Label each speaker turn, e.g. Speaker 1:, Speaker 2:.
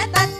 Speaker 1: Ahora